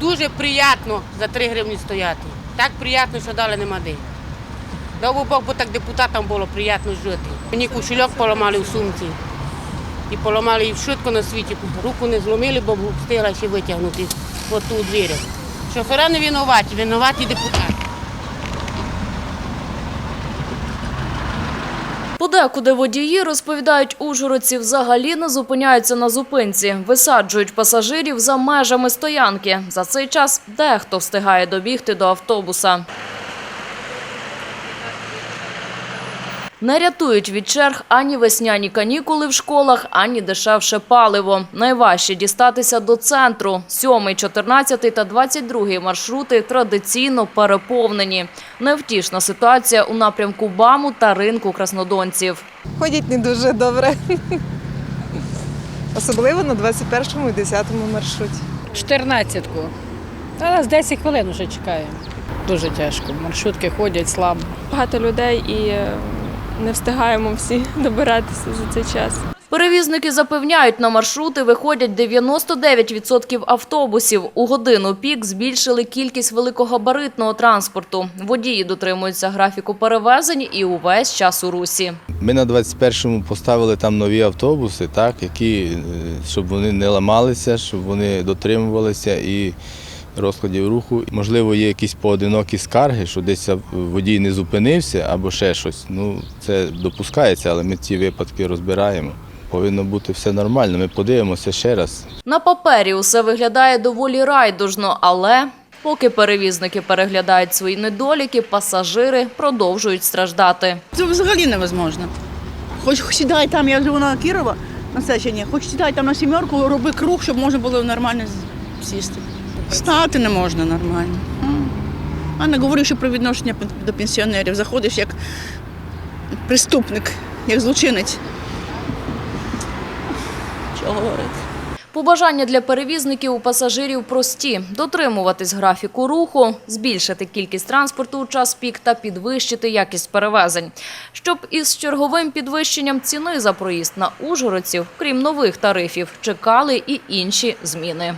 Дуже приємно за 3 гривні стояти. Так приємно, що далі нема де. Дав Бог, бо так депутатам було приємно жити. Мені кошельок поламали в сумці. І поламали і швидко на світі. Руку не зломили, бо встигла ще витягнути от ту двері. Шофера не винуваті, винуваті депутати. Подекуди водії, розповідають ужгородці, взагалі не зупиняються на зупинці, висаджують пасажирів за межами стоянки. За цей час дехто встигає добігти до автобуса. Не рятують від черг ані весняні канікули в школах, ані дешевше паливо. Найважче дістатися до центру. 7, 14 та 22 маршрути традиційно переповнені. Невтішна ситуація у напрямку БАМу та ринку краснодонців. Ходять не дуже добре. Особливо на 21 і 10 маршруті. 14-ку. Зараз 10 хвилин вже чекаємо. Дуже тяжко. Маршрутки ходять слабо. багато людей і не встигаємо всі добиратися за цей час. Перевізники запевняють, на маршрути виходять 99% автобусів. У годину пік збільшили кількість великогабаритного транспорту. Водії дотримуються графіку перевезень і увесь час у русі. Ми на 21-му поставили там нові автобуси, так, які, е, щоб вони не ламалися, щоб вони дотримувалися і розкладів руху. Можливо, є якісь поодинокі скарги, що десь водій не зупинився або ще щось. Ну, це допускається, але ми ці випадки розбираємо. Повинно бути все нормально. Ми подивимося ще раз. На папері усе виглядає доволі райдужно, але поки перевізники переглядають свої недоліки, пасажири продовжують страждати. Це взагалі невозможно. Хоч сідай там, я живу на Кірова, на Сечені, хоч сідай там на сімерку, роби круг, щоб можна було нормально сісти. Стати не можна нормально. А не говорю, що про відношення до пенсіонерів. Заходиш як преступник, як злочинець. Чого говорити? Побажання для перевізників у пасажирів прості – дотримуватись графіку руху, збільшити кількість транспорту у час пік та підвищити якість перевезень. Щоб із черговим підвищенням ціни за проїзд на ужгородців, крім нових тарифів, чекали і інші зміни.